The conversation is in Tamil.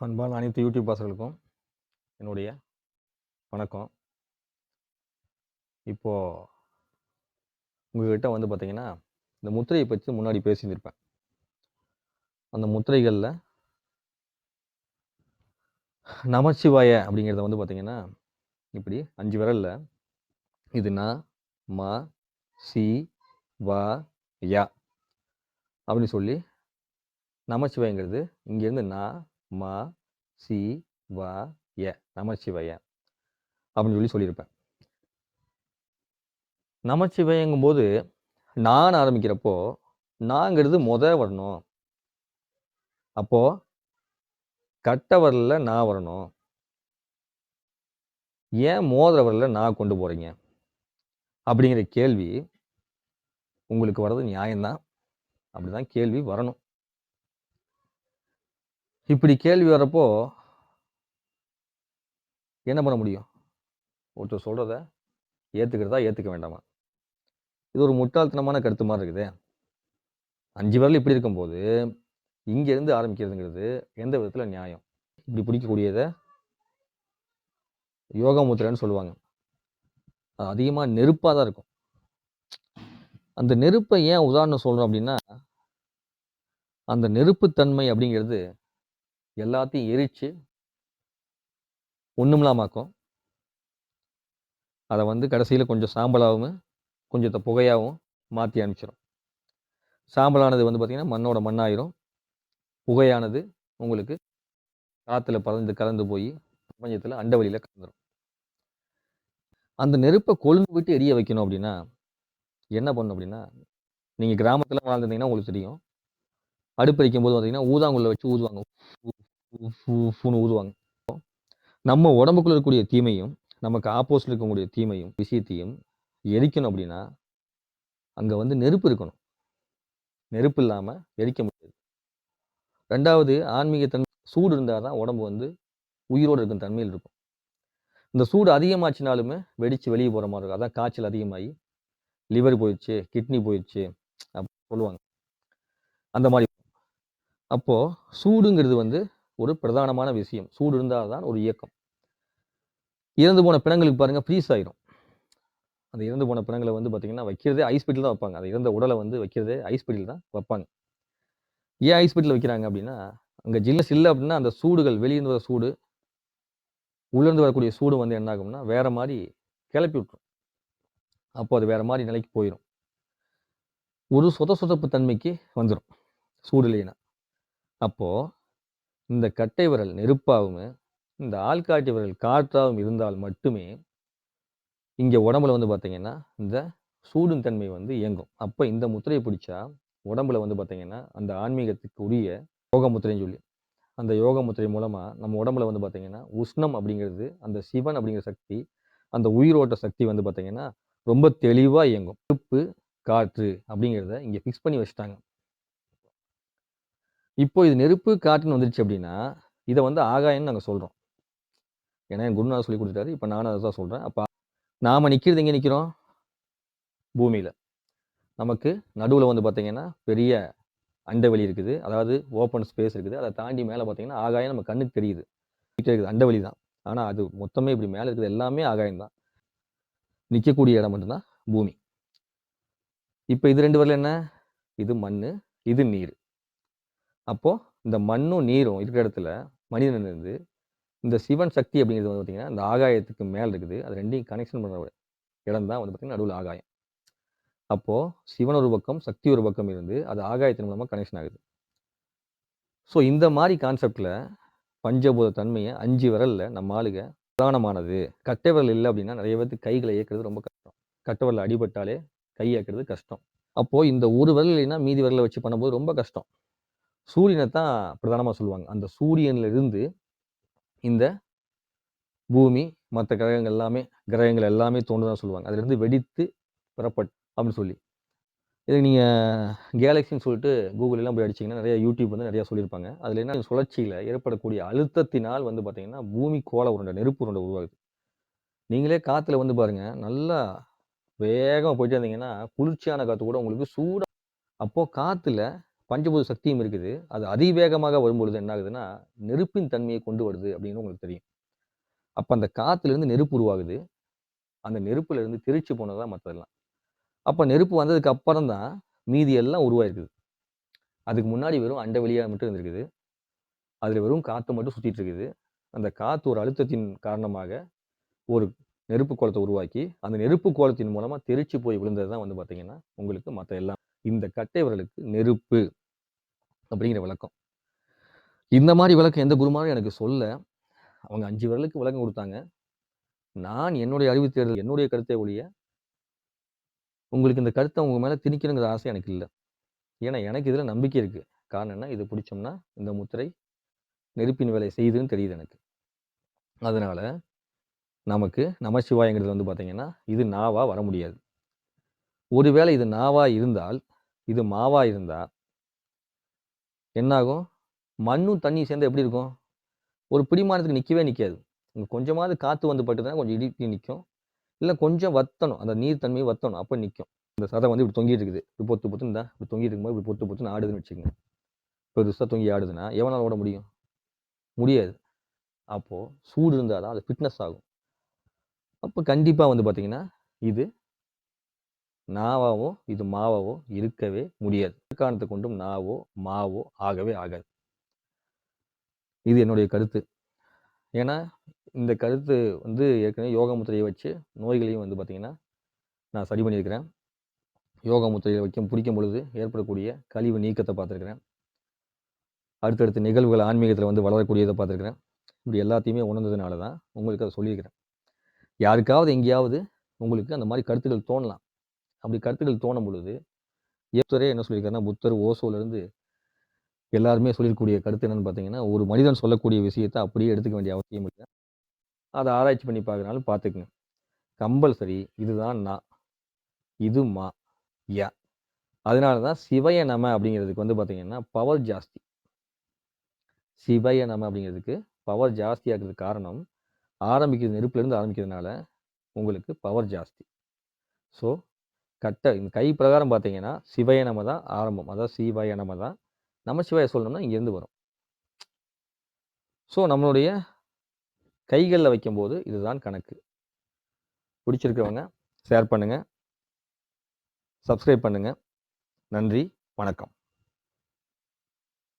அன்பான அனைத்து யூடியூப் வாசகர்களுக்கும் என்னுடைய வணக்கம். இப்போது உங்ககிட்ட வந்து பார்த்தீங்கன்னா இந்த முத்திரையை பற்றி முன்னாடி பேசியிருந்திருப்பேன். அந்த முத்திரைகளில் நமச்சிவாய அப்படிங்கிறத வந்து பார்த்தீங்கன்னா இப்படி அஞ்சு விரல்ல இது நா ம சி வ யா அப்படின்னு சொல்லி நமச்சிவாயங்கிறது இங்கேருந்து நான் மா சி வ ய நமச்சிவய அப்படின்னு சொல்லி சொல்லியிருப்பேன். நமச்சிவயங்கும் போது நான் ஆரம்பிக்கிறப்போ நாங்கிறது முத வரணும். அப்போ கட்ட வரல நான் வரணும். ஏன் மோதிர வரல நான் கொண்டு போறீங்க? அப்படிங்கிற கேள்வி உங்களுக்கு வர்றது நியாயம்தான். அப்படிதான் கேள்வி வரணும். இப்படி கேள்வி வரப்போ என்ன பண்ண முடியும்? ஒருத்தர் சொல்கிறத ஏத்துக்கிறதா ஏத்துக்க வேண்டாமா? இது ஒரு முட்டாள்தனமான கருத்து மாதிரி இருக்குதே. அஞ்சு வரல இப்படி இருக்கும்போது இங்கேருந்து ஆரம்பிக்கிறதுங்கிறது எந்த விதத்தில் நியாயம்? இப்படி பிடிக்கக்கூடியதை யோகா முத்திரைன்னு சொல்லுவாங்க. அது நெருப்பாக தான் இருக்கும். அந்த நெருப்பை ஏன் உதாரணம் சொல்றோம் அப்படின்னா அந்த நெருப்புத்தன்மை அப்படிங்கிறது எல்லாத்தையும் எரிச்சு ஒண்ணுமில்லாமாக்கும் அதை வந்து கடைசியில் கொஞ்சம் சாம்பலாகவும் கொஞ்சத்தை புகையாகவும் மாற்றி அனுப்பிச்சிடும் சாம்பலானது வந்து பார்த்திங்கன்னா மண்ணோட மண்ணாயிரும். புகையானது உங்களுக்கு காற்றுல பறந்து கலந்து போய் பிரபஞ்சத்தில் அண்டவெளியில் கலந்துரும். அந்த நெருப்பை கொழுந்து விட்டு எரிய வைக்கணும் அப்படின்னா என்ன பண்ணும் அப்படின்னா நீங்கள் கிராமத்தில் வாழ்ந்துருந்தீங்கன்னா உங்களுக்கு தெரியும். அடுப்பு போது பார்த்தீங்கன்னா ஊதாங்குள்ள வச்சு ஊதுவாங்க. ஃபூன்னு ஊதுவாங்க. நம்ம உடம்புக்குள்ள இருக்கக்கூடிய தீமையும் நமக்கு ஆப்போசிட்ல இருக்கக்கூடிய தீமையும் விஷயத்தையும் எரிக்கணும் அப்படின்னா அங்க வந்து நெருப்பு இருக்கணும். நெருப்பு இல்லாம எரிக்க முடியாது. ரெண்டாவது ஆன்மீக தன்மை சூடு இருந்தால் தான் உடம்பு வந்து உயிரோடு இருக்கும் தன்மையில் இருக்கும். இந்த சூடு அதிகமாச்சுனாலுமே வெடிச்சு வெளியே போற மாதிரி இருக்கும். அதான் காய்ச்சல் அதிகமாகி லிவர் போயிடுச்சு கிட்னி போயிடுச்சு அப்படி சொல்லுவாங்க. அந்த மாதிரி. அப்போ சூடுங்கிறது வந்து ஒரு பிரதானமான விஷயம். சூடு இருந்தால் தான் ஒரு இயக்கம். இறந்து போன பிணங்களுக்கு பாருங்க ஃப்ரீஸ் ஆயிரும். அந்த இறந்து போன பிணங்களை வந்து பார்த்தீங்கன்னா வைக்கிறதே ஐஸ் பெட்டில் தான் வைப்பாங்க. அந்த இறந்த உடலை வந்து வைக்கிறதே ஐஸ் பெட்டியில் தான் வைப்பாங்க. ஏன் ஐஸ் பெட்டியில் வைக்கிறாங்க அப்படின்னா அங்கே ஜில்லஸ் இல்லை அப்படின்னா அந்த சூடுகள் வெளியிருந்து வர சூடு உள்ளிருந்து வரக்கூடிய சூடு வந்து என்ன ஆகும்னா வேற மாதிரி கிளப்பி விட்டுரும். அப்போ அது வேற மாதிரி நிலைக்கு போயிடும் ஒரு சொத சொதப்பு தன்மைக்கு வந்துடும் சூடு இல்லைன்னா. அப்போது இந்த கட்டை விரல் நெருப்பாகவும் இந்த ஆள்காட்டி விரல் காற்றாகவும் இருந்தால் மட்டுமே இங்கே உடம்புல வந்து பார்த்தீங்கன்னா இந்த சூடும் தன்மை வந்து இயங்கும். அப்போ இந்த முத்திரையை பிடிச்சா உடம்புல வந்து பார்த்தீங்கன்னா அந்த ஆன்மீகத்துக்கு உரிய யோக முத்திரைன்னு சொல்லி அந்த யோக முத்திரை மூலமாக நம்ம உடம்புல வந்து பார்த்தீங்கன்னா உஷ்ணம் அப்படிங்கிறது அந்த சிவன் அப்படிங்கிற சக்தி அந்த உயிரோட்ட சக்தி வந்து பார்த்தீங்கன்னா ரொம்ப தெளிவாக இயங்கும். உப்பு காற்று அப்படிங்கிறத இங்கே ஃபிக்ஸ் பண்ணி வச்சுட்டாங்க. இப்போ இது நெருப்பு காற்றுன்னு வந்துருச்சு அப்படின்னா இதை வந்து ஆகாயம்னு நாங்கள் சொல்கிறோம் ஏன்னா என் குருநாதர் சொல்லி கொடுத்துட்டாரு. இப்போ நானும் அதை தான் சொல்கிறேன் அப்போ நாம் நிற்கிறது எங்கே நிற்கிறோம் பூமியில். நமக்கு நடுவில் வந்து பார்த்தீங்கன்னா பெரிய அண்டவெளி இருக்குது. அதாவது ஓப்பன் ஸ்பேஸ் இருக்குது. அதை தாண்டி மேலே பார்த்தீங்கன்னா ஆகாயம் நம்ம கண்ணுக்கு தெரியுது. இருக்குது. அண்டவெளி தான் ஆனால் அது மொத்தமே இப்படி மேலே இருக்குது. எல்லாமே ஆகாயம் தான் நிற்கக்கூடிய இடம் மட்டும்தான் பூமி. இப்போ இது ரெண்டு வரல என்ன? இது மண் இது நீர். அப்போது இந்த மண்ணும் நீரும் இருக்கிற இடத்துல மனிதன் இருந்து இந்த சிவன் சக்தி அப்படிங்கிறது வந்து பார்த்தீங்கன்னா இந்த ஆகாயத்துக்கு மேல் இருக்குது. அது ரெண்டையும் கனெக்ஷன் பண்ணுற இடம் தான் வந்து பார்த்தீங்கன்னா நடுவில் ஆகாயம். அப்போது சிவன் ஒரு பக்கம் சக்தி ஒரு பக்கம் இருந்து அது ஆகாயத்தின் மூலமாக கனெக்ஷன் ஆகுது. ஸோ இந்த மாதிரி கான்செப்டில் பஞ்சபூத தன்மையை அஞ்சு விரல்ல நம்ம ஆளுக பிரதானமானது. கட்டை விரல் இல்லை அப்படின்னா நிறைய பேருக்கு கைகளை இயக்கிறது ரொம்ப கஷ்டம். கட்டை விரல் அடிபட்டாலே கை இயக்கிறது கஷ்டம். அப்போது இந்த ஒரு விரல் இல்லைன்னா மீதி விரலை வச்சு பண்ணும்போது ரொம்ப கஷ்டம். சூரியனை தான் பிரதானமாக சொல்லுவாங்க. அந்த சூரியன்ல இருந்து இந்த பூமி மற்ற கிரகங்கள் எல்லாமே கிரகங்கள் எல்லாமே தோன்றுதான் சொல்லுவாங்க. அதுலேருந்து வெடித்து பெறப்பட் அப்படின்னு சொல்லி. இதுக்கு நீங்கள் கேலக்சின்னு சொல்லிட்டு கூகுளெலாம் போய் அடிச்சிங்கன்னா நிறைய யூடியூப் வந்து நிறையா சொல்லியிருப்பாங்க. அதில் என்ன சுழற்சியில் ஏற்படக்கூடிய அழுத்தத்தினால் வந்து பார்த்தீங்கன்னா பூமி கோள உருண்டை நெருப்பு உருண்டை உருவாகுது. நீங்களே காற்றுல வந்து பாருங்கள் நல்லா வேகமாக போயிட்டே இருந்தீங்கன்னா குளிர்ச்சியான காற்று கூட உங்களுக்கு சூடாக அப்போது காற்றுல பஞ்சபூத சக்தியும் இருக்குது. அது அதிவேகமாக வரும்பொழுது என்ன ஆகுதுன்னா நெருப்பின் தன்மையை கொண்டு வருது அப்படின்னு உங்களுக்கு தெரியும். அப்போ அந்த காற்றுலேருந்து நெருப்பு உருவாகுது. அந்த நெருப்புலேருந்து திருச்சி போனதான் மற்றதெல்லாம் அப்போ நெருப்பு வந்ததுக்கு அப்புறம் தான் மீதி எல்லாம் உருவாயிருக்குது. அதுக்கு முன்னாடி வெறும் அண்டை வெளியாக மட்டும் இருந்திருக்குது. அதில் வெறும் காற்று மட்டும் சுற்றிட்டு இருக்குது அந்த காற்று ஒரு அழுத்தத்தின் காரணமாக ஒரு நெருப்பு கோலத்தை உருவாக்கி அந்த நெருப்பு கோலத்தின் மூலமாக தெரிச்சு போய் விழுந்தது தான் வந்து பார்த்தீங்கன்னா உங்களுக்கு மற்ற எல்லாம் இந்த கட்டை விரலுக்கு நெருப்பு. அப்படிங்கிற விளக்கம். இந்த மாதிரி விளக்கம் எந்த குருமாரும் எனக்கு சொல்ல அவங்க அஞ்சு விரலுக்கு விளக்கம் கொடுத்தாங்க. நான் என்னுடைய அறிவு தேர்தல் என்னுடைய கருத்தை ஒழிய உங்களுக்கு இந்த கருத்தை உங்கள் மேலே திணிக்கணுங்கிற ஆசை எனக்கு இல்லை. ஏன்னா எனக்கு இதில் நம்பிக்கை இருக்குது காரணம் என்ன? இது பிடிச்சோம்னா இந்த முத்திரை நெருப்பின் வேலை செய்யுதுன்னு தெரியுது எனக்கு. அதனால் நமக்கு நமசிவாயங்கிறது வந்து பார்த்தீங்கன்னா இது நாவாக வர முடியாது. ஒருவேளை இது நாவாக இருந்தால் இது மாவாக இருந்தால் என்னாகும்? மண்ணும் தண்ணியும் சேர்ந்து எப்படி இருக்கும்? ஒரு பிடிமானத்துக்கு நிற்கவே நிற்காது இங்கே கொஞ்சமாவது காற்று வந்து பட்டுதுன்னா கொஞ்சம் இடிப்பி நிற்கும் இல்லை கொஞ்சம் வத்தணும். அந்த நீர் தன்மையை வத்தணும். அப்போ நிற்கும் இந்த சதை வந்து இப்படி தொங்கிட்டு இருக்குது. இப்படி பொத்து பொத்துன்னு தான் இப்படி தொங்கிட்டு இருக்கும்போது இப்படி பொத்து பொத்துன்னு ஆடுதுன்னு வச்சுக்கோங்க. பெருசாக தொங்கி ஆடுதுன்னா எவனால் ஓட முடியும்? முடியாது. அப்போது சூடு இருந்தால் தான் அது ஃபிட்னஸ் ஆகும். அப்போ கண்டிப்பாக வந்து பார்த்தீங்கன்னா இது நாவாவோ இது மாவாவோ இருக்கவே முடியாது. காரணத்தை கொண்டும் நாவோ மாவோ ஆகவே ஆகாது. இது என்னுடைய கருத்து. ஏன்னா இந்த கருத்து வந்து ஏற்கனவே யோக முத்திரையை வச்சு நோய்களையும் வந்து பார்த்திங்கன்னா நான் சரி பண்ணியிருக்கிறேன். யோக முத்திரையில் வைக்கும் பிடிக்கும் பொழுது ஏற்படக்கூடிய கழிவு நீக்கத்தை பார்த்துருக்குறேன். அடுத்தடுத்த நிகழ்வுகள் ஆன்மீகத்தில் வந்து வளரக்கூடியதை பார்த்துருக்கிறேன். இப்படி எல்லாத்தையுமே உணர்ந்ததுனால தான் உங்களுக்கு அதை சொல்லியிருக்கிறேன். யாருக்காவது எங்கேயாவது உங்களுக்கு அந்த மாதிரி கருத்துக்கள் தோணலாம். அப்படி கருத்துக்கள் தோணும் பொழுது ஏத்துவரே என்ன சொல்லியிருக்காருன்னா புத்தர் ஓசோலேருந்து எல்லாருமே சொல்லியிருக்கக்கூடிய கருத்து என்னன்னு பார்த்தீங்கன்னா ஒரு மனிதன் சொல்லக்கூடிய விஷயத்தை அப்படியே எடுத்துக்க வேண்டிய அவசியம் இல்லை. அதை ஆராய்ச்சி பண்ணி பார்க்கறனாலும் பார்த்துக்குங்க. கம்பல்சரி இதுதான் நான் இது மா யா. அதனால தான் சிவய நம அப்படிங்கிறதுக்கு வந்து பார்த்தீங்கன்னா பவர் ஜாஸ்தி. சிவய நம அப்படிங்கிறதுக்கு பவர் ஜாஸ்தியாகிறதுக்கு காரணம் ஆரம்பிக்கிறது நெருப்புலேருந்து ஆரம்பிக்கிறதுனால உங்களுக்கு பவர் ஜாஸ்தி. ஸோ கட்ட இந்த கை பிரகாரம் பார்த்தீங்கன்னா சிவய நம தான் ஆரம்பம். அதாவது சிவய நம தான். நம்ம சிவாய சொல்லணும்னா இங்கேருந்து வரும். ஸோ நம்மளுடைய கைகளில் வைக்கும்போது இதுதான் கணக்கு. பிடிச்சிருக்கவங்க ஷேர் பண்ணுங்கள் சப்ஸ்கிரைப் பண்ணுங்கள் நன்றி வணக்கம்.